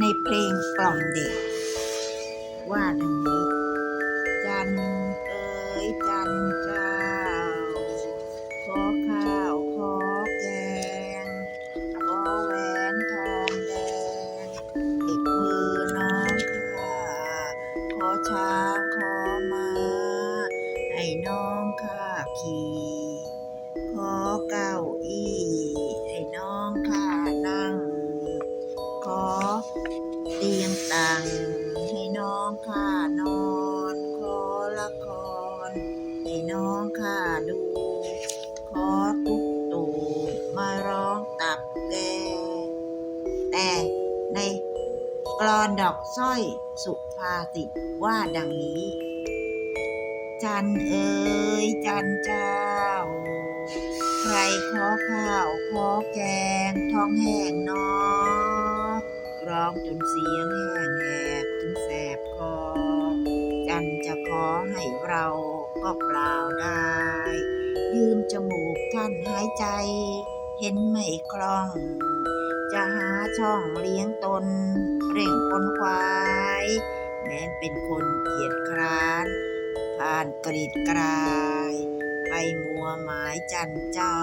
ในเพลงกล่อมเด็ก ว่าดังนี้ จันเอ๋ยจันเจ้า ขอข้าวขอแกง ขอแหวนทองแดงติดมือน้องข้าขอช้างขอมา ให้น้องข้าขี่ เตียงตังให้น้องข้านอนขอละครให้น้องข้าดูขอตุ๊กตูมาร้องตับแกแต่ในกรอนดอกสร้อยสุภาษิว่าดังนี้ จันเอ๋ยจันเจ้า ใครขอข้าวขอแกงท้องแห้งหนอ ร้องจนเสียงแห้งแหบถึงแสบคอ จันจะขอให้เราก็เปล่าได้ ยืมจมูกท่านหายใจ เห็นไม่คล่อง จะหาช่องเลี้ยงตน เร่งคนควาย แม้นเป็นคนเกียจคร้านผ่านกรีดกราย ไปมัวหมายจันเจ้า